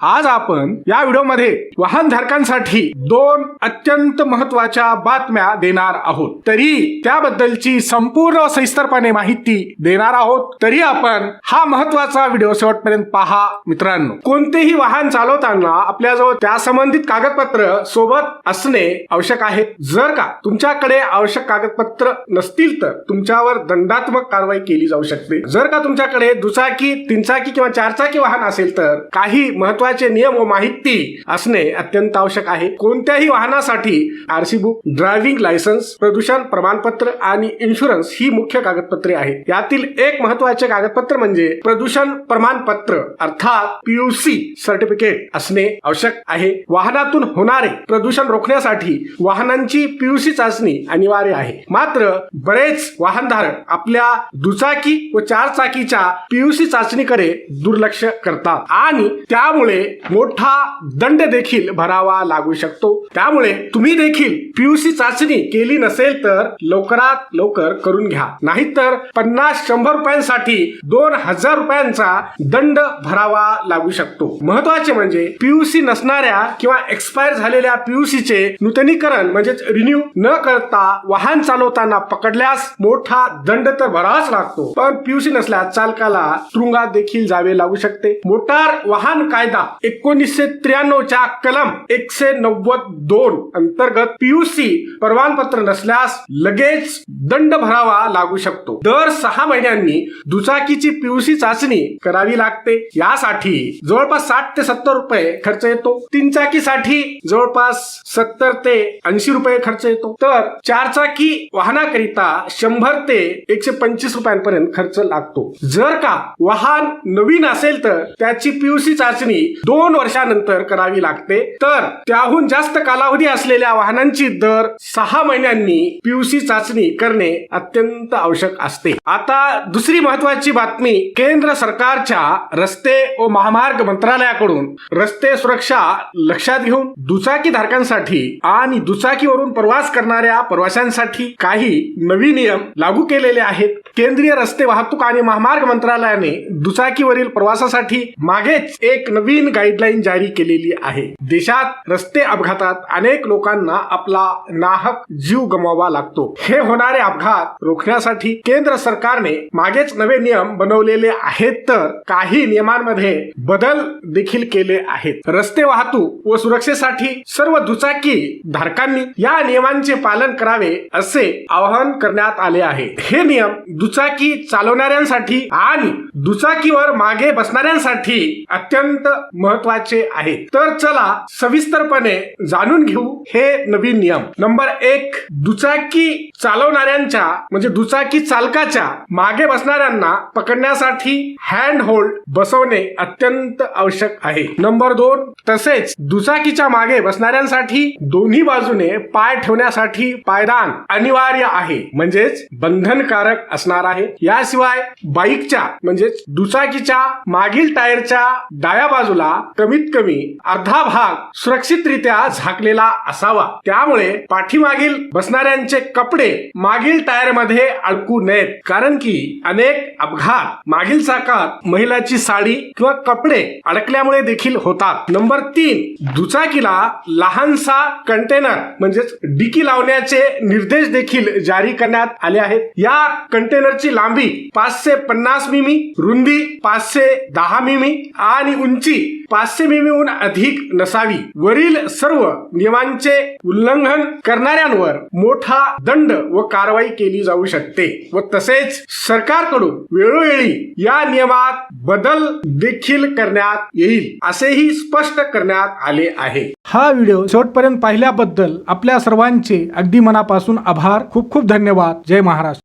आज आपण या व्हिडिओमध्ये वाहन धारकांसाठी दोन अत्यंत महत्त्वाच्या बातम्या देणार आहोत. तरी त्याबद्दलची संपूर्ण सविस्तरपणे माहिती देणार आहोत. तरी आपण हा महत्त्वाचा व्हिडिओ शेवटपर्यंत पहा. मित्रांनो कोणतेही वाहन चालवताना आपल्याजवळ त्या संबंधित कागदपत्र सोबत असणे आवश्यक आहे. जर का तुमच्याकडे आवश्यक कागदपत्र नसतील तर तुमच्यावर दंडात्मक कारवाई केली जाऊ शकते. जर का तुमच्याकडे दुचाकी तीनचाकी किंवा चारचाकी वाहन असेल तर काही महत्त्व महत्त्वाचे नियम व माहिती असणे अत्यंत आवश्यक आहे. कोणत्याही वाहनासाठी आरसी बुक ड्रायव्हिंग लायसन्स प्रदूषण प्रमाणपत्र आणि इन्शुरन्स ही मुख्य कागदपत्रे आहेत. यातील एक महत्त्वाचे कागदपत्र म्हणजे प्रदूषण प्रमाणपत्र अर्थात पीयूसी सर्टिफिकेट असणे आवश्यक आहे. वाहनातून होणारे प्रदूषण रोखण्यासाठी वाहनांची पीयूसी चाचणी अनिवार्य आहे. मात्र बरेच वाहनधारक आपल्या दुचाकी व चार चाकीच्या पीयूसी चाचणीकडे दुर्लक्ष करतात आणि त्यामुळे मोठा दंड देखील भरावा लागू शकतो. त्यामुळे तुम्ही देखील पीयूसी चाचणी केली नसेल तर लवकरात लवकर करून घ्या. नाहीतर पन्नास शंभर रुपयांसाठी दोन हजार रुपयांचा दंड भरावा लागू शकतो. महत्त्वाचे म्हणजे पीयूसी नसणाऱ्या किंवा एक्सपायर झालेल्या पीयूसीचे नूतनीकरण म्हणजेच रिन्यू न करता वाहन चालवताना पकडल्यास मोठा दंड तर भरावाच लागतो. पण पीयूसी नसल्यास चालकाला तुरुंगात देखील जावे लागू शकते. मोटार वाहन कायदा एकोणीसशे त्र्याण्णव च्या कलम एकशे नव्वद दोन अंतर्गत पीयूसी प्रमाणपत्र नसल्यास लगेच दंड भरावा लागू शकतो. दर सहा महिन्यांनी दुचाकीची पीयूसी चाचणी करावी लागते. यासाठी जवळपास साठ ते सत्तर रुपये खर्च येतो. तीन चाकीसाठी जवळपास सत्तर ते ऐंशी रुपये खर्च येतो. तर चारचाकी वाहनाकरिता शंभर ते एकशे पंचवीस रुपयांपर्यंत खर्च लागतो. जर का वाहन नवीन असेल तर त्याची पीयूसी चाचणी दोन वर्षानंतर करावी लागते. तर त्याहून जास्त कालावधी असलेल्या वाहनांची दर सहा महिन्यांनी पीयूसी चाचणी करणे अत्यंत आवश्यक असते. आता दुसरी महत्वाची बातमी केंद्र सरकारच्या रस्ते व महामार्ग मंत्रालयाकडून रस्ते सुरक्षा लक्षात घेऊन दुचाकी धारकांसाठी आणि दुचाकीवरून प्रवास करणाऱ्या प्रवाशांसाठी काही नवीन नियम लागू केलेले आहेत. केंद्रीय रस्ते वाहतूक आणि महामार्ग मंत्रालयाने दुचाकीवरील प्रवासासाठी मागेच एक नवीन गाईडलाईन जारी केलेली आहे. देशात रस्ते अपघातात अनेक लोकांना आपला नाहक जीव गमवावा लागतो. हे होणारे अपघात रोखण्यासाठी केंद्र सरकारने मागेच नवे नियम बनवलेले आहेत तर काही नियमांमध्ये बदल देखील केले आहेत. रस्ते वाहतूक व सुरक्षेसाठी सर्व दुचाकी धारकांनी या नियमांचे पालन करावे असे आवाहन करण्यात आले आहे. हे नियम दुचाकी चालवणाऱ्यांसाठी आणि दुचाकीवर मागे बसणाऱ्यांसाठी अत्यंत महत्त्वाचे आहे. तर चला सविस्तरपणे जाणून घेऊ हे नवीन नियम. नंबर एक दुचाकी चालवणाऱ्यांच्या म्हणजे दुचाकी चालकाच्या मागे बसणाऱ्यांना पकडण्यासाठी हँड होल्ड बसवणे अत्यंत आवश्यक आहे. नंबर दोन तसेच दुचाकीच्या मागे बसणाऱ्यांसाठी दोन्ही बाजूने पाय ठेवण्यासाठी पायदान अनिवार्य आहे. म्हणजेच बंधनकारक असणार आहे. याशिवाय बाईकच्या म्हणजे म्हणजेच दुचाकीच्या मागील टायरच्या डाव्या बाजूला कमीत कमी अर्धा भाग सुरक्षितरित्या झाकलेला असावा. त्यामुळे पाठीमागील बसणाऱ्यांचे कपडे मागील टायरमध्ये अडकू नयेत. कारण की अनेक अपघात मागील चाकात महिलाची साडी किंवा कपडे अडकल्यामुळे देखील होतात. नंबर तीन दुचाकीला लहानसा कंटेनर म्हणजेच डिकी लावण्याचे निर्देश देखील जारी करण्यात आले आहेत. या कंटेनरची लांबी पाचशे पन्नास मिमी रुंदी पाचशे दहा मिमी आणि उंची पाचशे मिमीहून अधिक नसावी. वरील सर्व नियमांचे उल्लंघन करणाऱ्यांवर मोठा दंड व कारवाई केली जाऊ शकते व तसेच सरकारकडून वेळोवेळी या नियमात बदल देखील करण्यात येईल असेही स्पष्ट करण्यात आले आहे. हा व्हिडिओ शेवटपर्यंत पाहिल्याबद्दल आपल्या सर्वांचे अगदी मनापासून आभार. खूप खूप धन्यवाद. जय महाराष्ट्र.